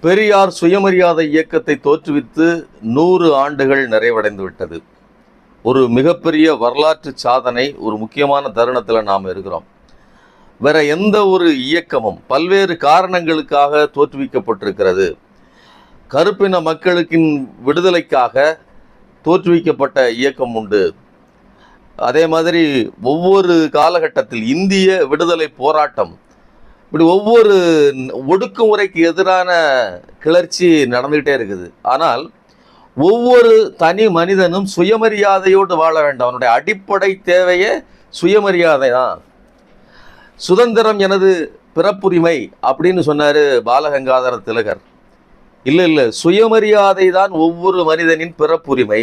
பெரியார் சுயமரியாதை இயக்கத்தை தோற்றுவித்து நூறு ஆண்டுகள் நிறைவடைந்து விட்டது ஒரு மிகப்பெரிய வரலாற்று சாதனை ஒரு முக்கியமான தருணத்தில் நாம் இருக்கிறோம். வேற எந்த ஒரு இயக்கமும் பல்வேறு காரணங்களுக்காக தோற்றுவிக்கப்பட்டிருக்கிறது. கருப்பின மக்களுக்கின் விடுதலைக்காக தோற்றுவிக்கப்பட்ட இயக்கம் உண்டு. அதே மாதிரி ஒவ்வொரு காலகட்டத்தில் இந்திய விடுதலை போராட்டம் இப்படி ஒவ்வொரு ஒடுக்குமுறைக்கு எதிரான கிளர்ச்சி நடந்துகிட்டே இருக்குது. ஆனால் ஒவ்வொரு தனி மனிதனும் சுயமரியாதையோடு வாழ வேண்டும். அவனுடைய அடிப்படை தேவையே சுயமரியாதை தான். சுதந்திரம் எனது பிறப்புரிமை அப்படின்னு சொன்னார் பாலகங்காதர திலகர். இல்லை இல்லை சுயமரியாதை தான் ஒவ்வொரு மனிதனின் பிறப்புரிமை.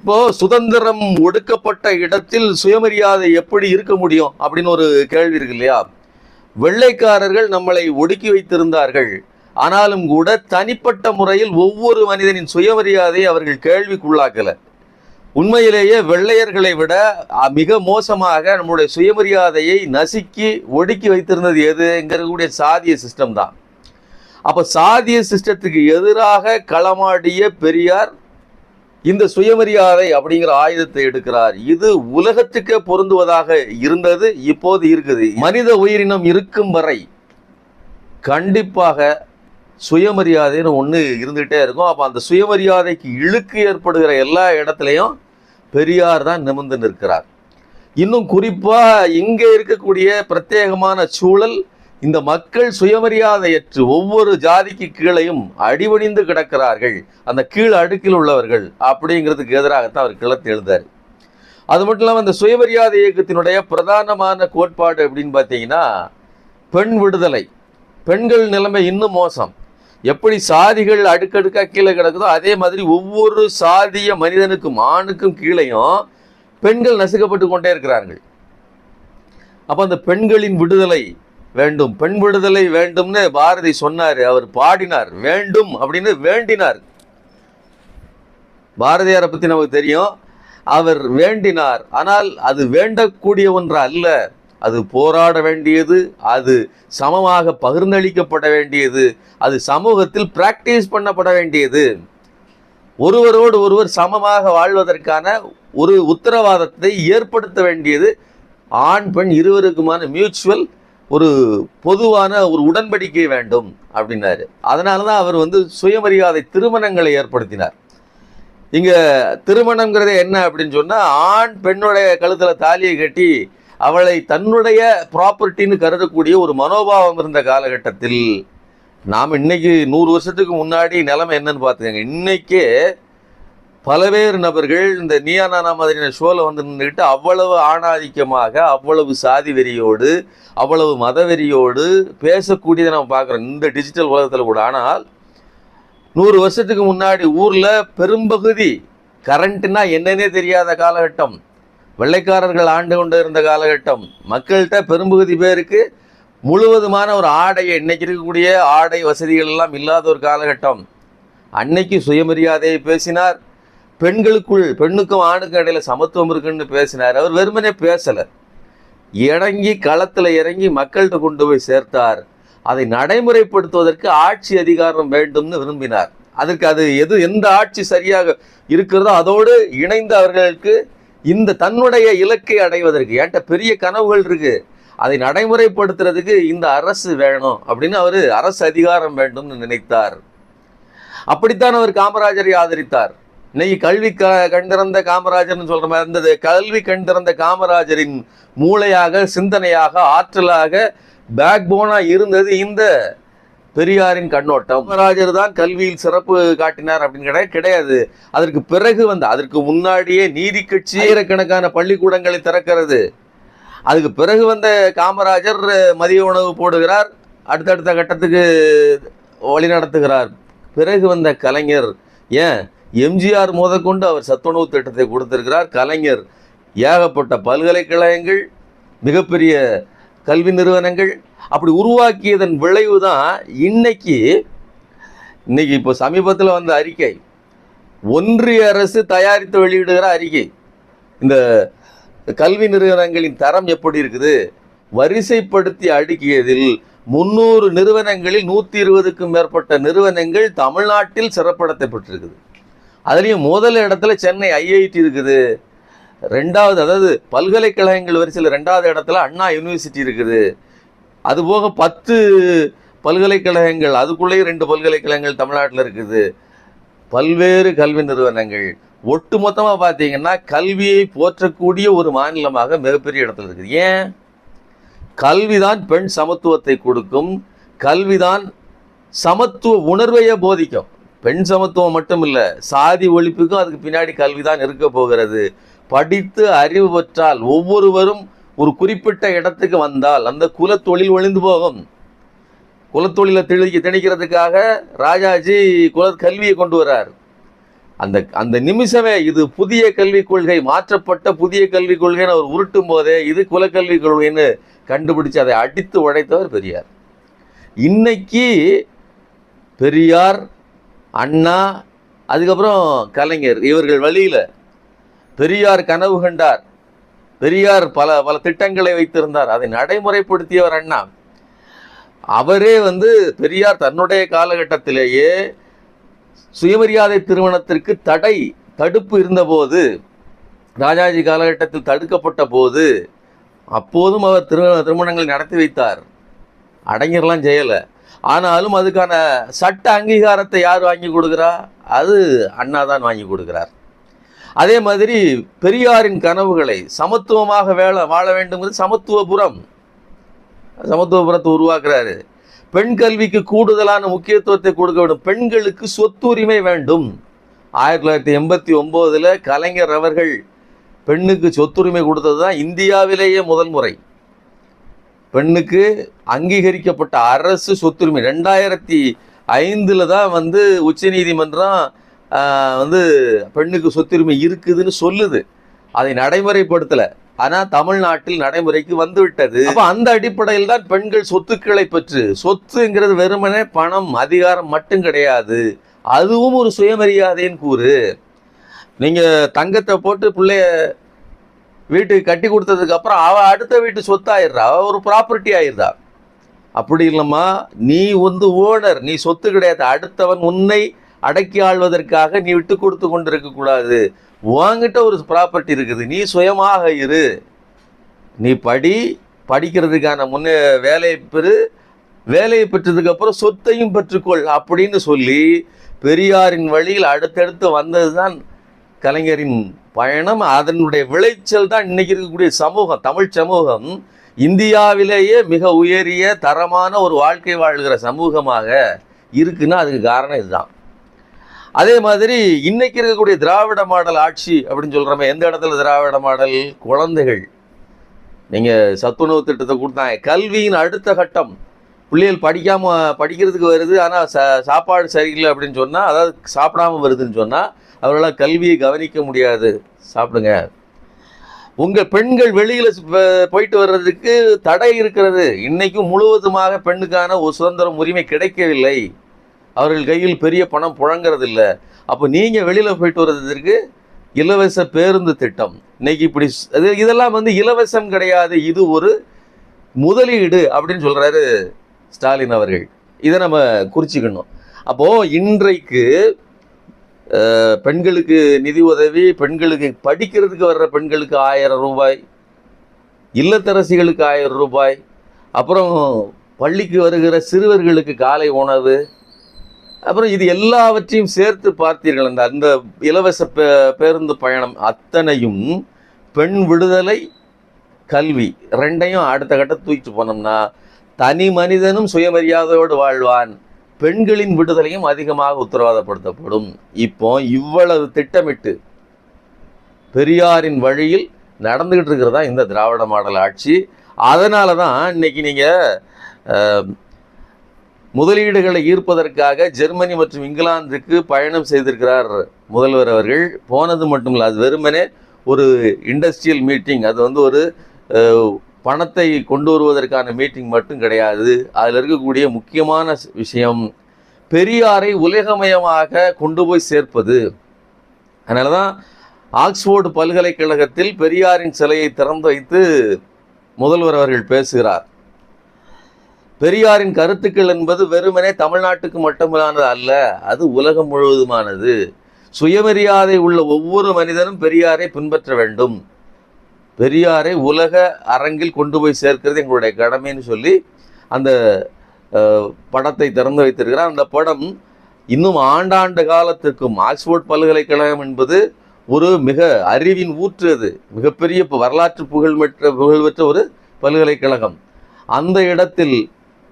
இப்போ சுதந்திரம் ஒடுக்கப்பட்ட இடத்தில் சுயமரியாதை எப்படி இருக்க முடியும் அப்படின்னு ஒரு கேள்வி இருக்கு இல்லையா? வெள்ளைக்காரர்கள் நம்மளை ஒடுக்கி வைத்திருந்தார்கள். ஆனாலும் கூட தனிப்பட்ட முறையில் ஒவ்வொரு மனிதனின் சுயமரியாதையை அவர்கள் கேள்விக்குள்ளாக்கல. உண்மையிலேயே வெள்ளையர்களை விட மிக மோசமாக நம்முடைய சுயமரியாதையை நசுக்கி ஒடுக்கி வைத்திருந்தது எதுங்கிறக்கூடிய சாதிய சிஸ்டம் தான் அப்போ சாதிய சிஸ்டத்துக்கு எதிராக களமாடிய பெரியார் இந்த சுயமரியாதை அப்படிங்கிற ஆயுதத்தை எடுக்கிறார். இது உலகத்துக்கே பொருந்துவதாக இருந்தது இப்போது இருக்குது. மனித உயிரினம் இருக்கும் வரை கண்டிப்பாக சுயமரியாதைன்னு ஒன்று இருந்துகிட்டே இருக்கும். அப்போ அந்த சுயமரியாதைக்கு இழுக்கு ஏற்படுகிற எல்லா இடத்துலையும் பெரியார் தான் நிமிர்ந்து நிற்கிறார். இன்னும் குறிப்பாக இங்கே இருக்கக்கூடிய பிரத்யேகமான சூழல் இந்த மக்கள் சுயமரியாதையற்று ஒவ்வொரு ஜாதிக்கு கீழையும் அடிவணிந்து கிடக்கிறார்கள். அந்த கீழ் அடுக்கில் உள்ளவர்கள் அப்படிங்கிறதுக்கு எதிராகத்தான் அவர் கிளத்து எழுந்தார் அது மட்டும் இல்லாமல் அந்த சுயமரியாதை இயக்கத்தினுடைய பிரதானமான கோட்பாடு அப்படின்னு பார்த்தீங்கன்னா பெண் விடுதலை. பெண்கள் நிலைமை இன்னும் மோசம். எப்படி சாதிகள் அடுக்கடுக்காக கீழே கிடக்குதோ அதே மாதிரி ஒவ்வொரு சாதிய மனிதனுக்கும் ஆணுக்கும் கீழேயும் பெண்கள் நசுக்கப்பட்டு கொண்டே இருக்கிறார்கள். அப்போ அந்த பெண்களின் விடுதலை வேண்டும். பெண் விடுதலை வேண்டும்னு பாரதி சொன்னார். அவர் பாடினார். வேண்டும் அப்படின்னு வேண்டினார். பாரதியாரை பற்றி நமக்கு தெரியும். அவர் வேண்டினார். ஆனால் அது வேண்டக்கூடிய ஒன்று அல்ல. அது போராட வேண்டியது. அது சமமாக பகிர்ந்தளிக்கப்பட வேண்டியது. அது சமூகத்தில் பிராக்டிஸ் பண்ணப்பட வேண்டியது. ஒருவரோடு ஒருவர் சமமாக வாழ்வதற்கான ஒரு உத்தரவாதத்தை ஏற்படுத்த வேண்டியது. ஆண் பெண் இருவருக்குமான மியூச்சுவல் ஒரு பொதுவான ஒரு உடன்படிக்கை வேண்டும் அப்படின்னாரு. அதனால தான் அவர் வந்து சுயமரியாதை திருமணங்களை ஏற்படுத்தினார். இங்கே திருமணங்கிறது என்ன அப்படின்னு சொன்னால் ஆண் பெண்ணுடைய கழுத்தில் தாலியை கட்டி அவளை தன்னுடைய ப்ராப்பர்ட்டின்னு கருதக்கூடிய ஒரு மனோபாவம் இருந்த காலகட்டத்தில் நாம் இன்னைக்கு நூறு வருஷத்துக்கு முன்னாடி நிலைமை என்னன்னு பார்த்துக்கங்க. இன்னைக்கே பலவேறு நபர்கள் இந்த நீயா நானா மாதிரியான ஷோவில் வந்து நின்றுக்கிட்டு அவ்வளவு ஆணாதிக்கமாக அவ்வளவு சாதி வெறியோடு அவ்வளவு மத வெறியோடு பேசக்கூடியதை நம்ம பார்க்குறோம். இந்த டிஜிட்டல் உலகத்தில் கூட. ஆனால் நூறு வருஷத்துக்கு முன்னாடி ஊரில் பெரும்பகுதி கரண்ட்டுன்னா என்னன்னே தெரியாத காலகட்டம். வெள்ளைக்காரர்கள் ஆண்டு கொண்டு இருந்த காலகட்டம். மக்கள்கிட்ட பெரும்பகுதி பேருக்கு முழுவதுமான ஒரு ஆடையை இன்னைக்கு இருக்கக்கூடிய ஆடை வசதிகள் எல்லாம் இல்லாத ஒரு காலகட்டம். அன்னைக்கு சுயமரியாதையை பேசினார். பெண்களுக்குள் பெண்ணுக்கும் ஆணுக்கும் இடையில சமத்துவம் இருக்குன்னு பேசினார். அவர் வெறுமனே பேசலை. இறங்கி களத்தில் இறங்கி மக்கள்கிட்ட கொண்டு போய் சேர்த்தார். அதை நடைமுறைப்படுத்துவதற்கு ஆட்சி அதிகாரம் வேண்டும்னு விரும்பினார். அதற்கு அது எது எந்த ஆட்சி சரியாக இருக்கிறதோ அதோடு இணைந்து அவர்களுக்கு இந்த தன்னுடைய இலக்கை அடைவதற்கு ஏன்ட்ட பெரிய கனவுகள் இருக்கு அதை நடைமுறைப்படுத்துறதுக்கு இந்த அரசு வேணும் அப்படின்னு அவர் அரசு அதிகாரம் வேண்டும்னு நினைத்தார். அப்படித்தான் அவர் காமராஜரை ஆதரித்தார். இன்னைக்கு கல்வி க கண்டிறந்த காமராஜர்னு சொல்கிற மாதிரி இருந்தது. கல்வி கண்டிறந்த காமராஜரின் மூளையாக சிந்தனையாக ஆற்றலாக பேக் போனாக இருந்தது இந்த பெரியாரின் கண்ணோட்டம். காமராஜர் தான் கல்வியில் சிறப்பு காட்டினார் அப்படின்னு கிடையாது கிடையாது. அதற்கு பிறகு வந்து அதற்கு முன்னாடியே நீதி கட்சி ஆயிரக்கணக்கான பள்ளிக்கூடங்களை திறக்கிறது. அதுக்கு பிறகு வந்த காமராஜர் மதிய உணவு போடுகிறார் அடுத்தடுத்த கட்டத்துக்கு வழி நடத்துகிறார். பிறகு வந்த கலைஞர் ஏன்? எம்ஜிஆர் முதற்கொண்டு அவர் சத்துணவு திட்டத்தை கொடுத்திருக்கிறார். கலைஞர் ஏகப்பட்ட பல்கலைக்கழகங்கள் மிகப்பெரிய கல்வி நிறுவனங்கள் அப்படி உருவாக்கியதன் விளைவு தான் இன்னைக்கு இன்னைக்கு இப்போ சமீபத்தில் வந்த அறிக்கை. ஒன்றிய அரசு தயாரித்து வெளியிடுகிற அறிக்கை. இந்த கல்வி நிறுவனங்களின் தரம் எப்படி இருக்குது? வரிசைப்படுத்தி அடுக்கியதில் முந்நூறு நிறுவனங்களில் நூற்றி இருபதுக்கும் மேற்பட்ட நிறுவனங்கள் தமிழ்நாட்டில் சிறப்படத்தை பெற்றிருக்குது. அதுலேயும் முதல் இடத்துல சென்னை ஐஐடி இருக்குது. ரெண்டாவது அதாவது பல்கலைக்கழகங்கள் வரிசையில் ரெண்டாவது இடத்துல அண்ணா யூனிவர்சிட்டி இருக்குது. அதுபோக பத்து பல்கலைக்கழகங்கள் அதுக்குள்ளேயும் ரெண்டு பல்கலைக்கழகங்கள் தமிழ்நாட்டில் இருக்குது. பல்வேறு கல்வி நிறுவனங்கள். ஒட்டுமொத்தமாக பார்த்தீங்கன்னா கல்வியை போற்றக்கூடிய ஒரு மாநிலமாக மிகப்பெரிய இடத்துல இருக்குது. ஏன்? கல்விதான் பெண் சமத்துவத்தை கொடுக்கும். கல்விதான் சமத்துவ உணர்வையே போதிக்கும். பெண் சமத்துவம் மட்டும் இல்லை சாதி ஒழிப்புக்கும் அதுக்கு பின்னாடி கல்வி தான் இருக்க போகிறது. படித்து அறிவு பெற்றால் ஒவ்வொருவரும் ஒரு குறிப்பிட்ட இடத்துக்கு வந்தால் அந்த குலத்தொழில் ஒளிந்து போகும். குலத்தொழிலை திணிக்க திணிக்கிறதுக்காக ராஜாஜி குல கல்வியை கொண்டு வரார் அந்த அந்த நிமிஷமே இது புதிய கல்விக் கொள்கை மாற்றப்பட்ட புதிய கல்விக் கொள்கைன்னு அவர் உருட்டும் போதே இது குலக்கல்விக் கொள்கைன்னு கண்டுபிடிச்சு அதை அடித்து உழைத்தவர் பெரியார். இன்னைக்கு பெரியார் அண்ணா அதுக்கப்புறம் கலைஞர். இவர்கள் வழியில் பெரியார் கனவு கண்டார். பெரியார் பல பல திட்டங்களை வைத்திருந்தார். அதை நடைமுறைப்படுத்தியவர் அண்ணா. அவரே வந்து பெரியார் தன்னுடைய காலகட்டத்திலேயே சுயமரியாதை திருமணத்திற்கு தடை தடுப்பு இருந்தபோது ராஜாஜி காலகட்டத்தில் தடுக்கப்பட்ட போது அப்போதும் அவர் திருமண திருமணங்களை நடத்தி வைத்தார். அடைஞர்லாம் செய்யலை ஆனாலும் அதுக்கான சட்ட அங்கீகாரத்தை யார் வாங்கி கொடுக்குறா? அது அண்ணா தான் வாங்கி கொடுக்கிறார். அதே மாதிரி பெரியாரின் கனவுகளை சமத்துவமாக வேலை வாழ வேண்டுங்கிறது சமத்துவபுரம். சமத்துவபுரத்தை உருவாக்குறாரு. பெண் கல்விக்கு கூடுதலான முக்கியத்துவத்தை கொடுக்க வேண்டும். பெண்களுக்கு சொத்துரிமை வேண்டும். ஆயிரத்தி தொள்ளாயிரத்தி எண்பத்தி ஒம்போதில் கலைஞர் அவர்கள் பெண்ணுக்கு சொத்துரிமை கொடுத்தது தான் இந்தியாவிலேயே முதல் முறை. பெண்ணுக்கு அங்கீகரிக்கப்பட்ட அரசு சொத்துரிமை. ரெண்டாயிரத்தி ஐந்தில் தான் வந்து உச்சநீதிமன்றம் வந்து பெண்ணுக்கு சொத்துரிமை இருக்குதுன்னு சொல்லுது. அதை நடைமுறைப்படுத்தலை. ஆனால் தமிழ்நாட்டில் நடைமுறைக்கு வந்துவிட்டது. அப்போ அந்த அடிப்படையில் தான் பெண்கள் சொத்துக்களை பெற்று சொத்துங்கிறது வெறுமனே பணம் அதிகாரம் மட்டும் கிடையாது. அதுவும் ஒரு சுயமரியாதைன்னு கூறு. நீங்கள் தங்கத்தை போட்டு பிள்ளைய வீட்டுக்கு கட்டி கொடுத்ததுக்கப்புறம் அவள் அடுத்த வீட்டு சொத்தாயிடுறா. அவள் ஒரு ப்ராப்பர்ட்டி ஆயிடுறா. அப்படி இல்லைம்மா நீ வந்து ஓனர் நீ சொத்து கிடையாது. அடுத்தவன் உன்னை அடக்கி ஆள்வதற்காக நீ விட்டு கொடுத்து கொண்டு இருக்கக்கூடாது உங்ககிட்ட ஒரு ப்ராப்பர்ட்டி இருக்குது. நீ சுயமாக இரு. நீ படி படிக்கிறதுக்கான முன்னே வேலையை பெறு. வேலையை பெற்றதுக்கப்புறம் சொத்தையும் பெற்றுக்கொள் அப்படின்னு சொல்லி பெரியாரின் வழியில் அடுத்தடுத்து வந்தது தான் கலைஞரின் பயணம் அதனுடைய விளைச்சல் தான் இன்னைக்கு இருக்கக்கூடிய சமூகம் தமிழ் சமூகம். இந்தியாவிலேயே மிக உயரிய தரமான ஒரு வாழ்க்கை வாழ்கிற சமூகமாக இருக்குன்னா அதுக்கு காரணம் இதுதான். அதே மாதிரி இன்னைக்கு இருக்கக்கூடிய திராவிட மாடல் ஆட்சி அப்படின்னு சொல்கிறோமே எந்த இடத்துல திராவிட மாடல்? குழந்தைகள். நீங்கள் சத்துணவு திட்டத்தை கொடுத்தாங்க. கல்வியின் அடுத்த கட்டம். பிள்ளைகள் படிக்காமல் படிக்கிறதுக்கு வருது ஆனால் சா சாப்பாடு சரியில்லை அப்படின்னு சொன்னால் அதாவது சாப்பிடாம வருதுன்னு சொன்னால் அவர்களால் கல்வியை கவனிக்க முடியாது. சாப்பிடுங்க. உங்கள் பெண்கள் வெளியில் போயிட்டு வர்றதுக்கு தடை இருக்கிறது. இன்றைக்கும் முழுவதுமாக பெண்ணுக்கான ஒரு சுதந்திரம் உரிமை கிடைக்கவில்லை. அவர்கள் கையில் பெரிய பணம் புழங்குறதில்ல. அப்போ நீங்கள் வெளியில் போயிட்டு வர்றதுக்கு இலவச பேருந்து திட்டம். இன்னைக்கு இப்படி அது இதெல்லாம் வந்து இலவசம் கிடையாது. இது ஒரு முதலீடு அப்படின்னு சொல்கிறாரு ஸ்டாலின் அவர்கள். இதை நம்ம குறிச்சிக்கணும். அப்போது இன்றைக்கு பெண்களுக்கு நிதி உதவி பெண்களுக்கு படிக்கிறதுக்கு வர்ற பெண்களுக்கு ஆயிரம் ரூபாய் இல்லத்தரசிகளுக்கு ஆயிரம் ரூபாய் அப்புறம் பள்ளிக்கு வருகிற சிறுவர்களுக்கு காலை உணவு அப்புறம் இது எல்லாவற்றையும் சேர்த்து பார்த்தீர்கள். அந்த அந்த இலவச பே பேருந்து பயணம் அத்தனையும் பெண் விடுதலை கல்வி ரெண்டையும் அடுத்த கட்ட தூக்கிட்டு போனோம்னா தனி மனிதனும் சுயமரியாதையோடு வாழ்வான். பெண்களின் விடுதலையும் அதிகமாக உத்தரவாதப்படுத்தப்படும். இப்போ இவ்வளவு திட்டமிட்டு பெரியாரின் வழியில் நடந்துக்கிட்டு இருக்கிறதா இந்த திராவிட மாடல் ஆட்சி. அதனால தான் இன்னைக்கு நீங்கள் முதலீடுகளை ஈர்ப்பதற்காக ஜெர்மனி மற்றும் இங்கிலாந்துக்கு பயணம் செய்திருக்கிறார் முதல்வர் அவர்கள். போனது மட்டும் இல்லை அது வெறுமனே ஒரு இண்டஸ்ட்ரியல் மீட்டிங் அது வந்து ஒரு பணத்தை கொண்டு வருவதற்கான மீட்டிங் மட்டும் கிடையாது. அதில் இருக்கக்கூடிய முக்கியமான விஷயம் பெரியாரை உலகமயமாக கொண்டு போய் சேர்ப்பது. அதனால தான் ஆக்ஸ்போர்டு பல்கலைக்கழகத்தில் பெரியாரின் சிலையை திறந்து வைத்து முதல்வர் அவர்கள் பேசுகிறார். பெரியாரின் கருத்துக்கள் என்பது வெறுமனே தமிழ்நாட்டுக்கு மட்டுமில்லானது அல்ல அது உலகம் முழுவதுமானது. சுயமரியாதை உள்ள ஒவ்வொரு மனிதனும் பெரியாரை பின்பற்ற வேண்டும். பெரியாரை உலக அரங்கில் கொண்டு போய் சேர்க்கிறது எங்களுடைய கடமைன்னு சொல்லி அந்த படத்தை திறந்து வைத்திருக்கிறார். அந்த படம் இன்னும் ஆண்டாண்டு காலத்திற்கும் ஆக்ஸ்போர்ட் பல்கலைக்கழகம் என்பது ஒரு மிக அறிவின் ஊற்று அது. மிகப்பெரிய வரலாற்று புகழ்பெற்ற புகழ்பெற்ற ஒரு பல்கலைக்கழகம். அந்த இடத்தில்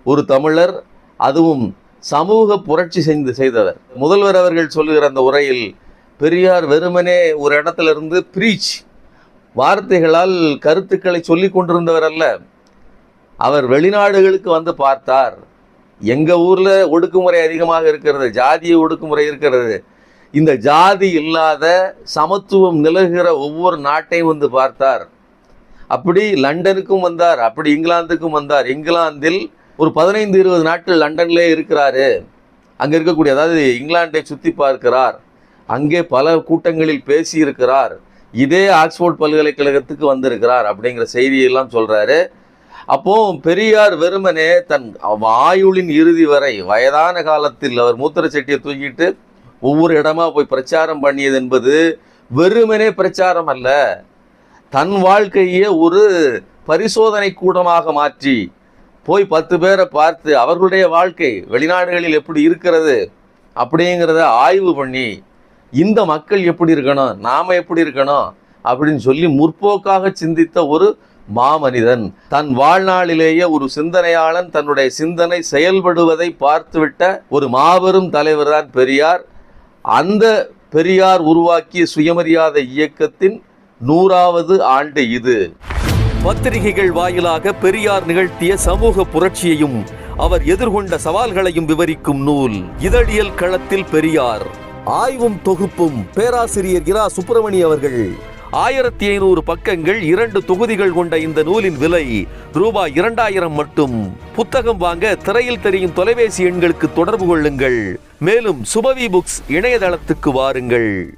ஒரு தமிழர் அதுவும் சமூக புரட்சி செய்து செய்தவர். முதல்வர் அவர்கள் சொல்லுகிற அந்த உரையில் பெரியார் வெறுமனே ஒரு இடத்துல இருந்து பிரீச் வார்த்தைகளால் கருத்துக்களை சொல்லிக் கொண்டிருந்தவர் அல்ல. அவர் வெளிநாடுகளுக்கு வந்து பார்த்தார். எங்கள் ஊரில் ஒடுக்குமுறை அதிகமாக இருக்கிறது ஜாதிய ஒடுக்குமுறை இருக்கிறது. இந்த ஜாதி இல்லாத சமத்துவம் நிலவுகிற ஒவ்வொரு நாட்டையும் வந்து பார்த்தார். அப்படி லண்டனுக்கும் வந்தார் அப்படி இங்கிலாந்துக்கும் வந்தார். இங்கிலாந்தில் ஒரு பதினைந்து இருபது நாட்கள் லண்டன்லே இருக்கிறாரு. அங்கே இருக்கக்கூடிய அதாவது இங்கிலாந்தை சுற்றி பார்க்கிறார். அங்கே பல கூட்டங்களில் பேசியிருக்கிறார். இதே ஆக்ஸ்போர்ட் பல்கலைக்கழகத்துக்கு வந்திருக்கிறார் அப்படிங்கிற செய்தியெல்லாம் சொல்கிறாரு அப்போ பெரியார் வெறுமனே தன் ஆயுளின் இறுதி வரை வயதான காலத்தில் அவர் மூத்திர செட்டியை தூக்கிட்டு ஒவ்வொரு இடமா போய் பிரச்சாரம் பண்ணியது என்பது வெறுமனே பிரச்சாரம் அல்ல. தன் வாழ்க்கையே ஒரு பரிசோதனை கூடமாக மாற்றி போய் பத்து பேரை பார்த்து அவர்களுடைய வாழ்க்கை வெளிநாடுகளில் எப்படி இருக்கிறது அப்படிங்கிறத ஆய்வு பண்ணி இந்த மக்கள் எப்படி இருக்கணும் நாம் எப்படி இருக்கணும் அப்படின்னு சொல்லி முற்போக்காக சிந்தித்த ஒரு மாமனிதன். தன் வாழ்நாளிலேயே ஒரு சிந்தனையாளன் தன்னுடைய சிந்தனை செயல்படுவதை பார்த்துவிட்ட ஒரு மாபெரும் தலைவர் தான் பெரியார். அந்த பெரியார் உருவாக்கிய சுயமரியாதை இயக்கத்தின் நூறாவது ஆண்டு இது. பத்திரிகைகள் வாயிலாக பெரியார் நிகழ்த்திய சமூக புரட்சியையும் அவர் எதிர்கொண்ட சவால்களையும் விவரிக்கும் நூல் இதழியல் களத்தில் பெரியார். ஆய்வும் தொகுப்பும் பேராசிரியர் இரா சுப்பிரமணி அவர்கள். ஆயிரத்தி ஐநூறு பக்கங்கள் இரண்டு தொகுதிகள் கொண்ட இந்த நூலின் விலை ரூபாய் இரண்டாயிரம் மட்டும். புத்தகம் வாங்க திரையில் தெரியும் தொலைபேசி எண்களுக்கு தொடர்பு கொள்ளுங்கள். மேலும் சுபவி புக்ஸ் இணையதளத்துக்கு வாருங்கள்.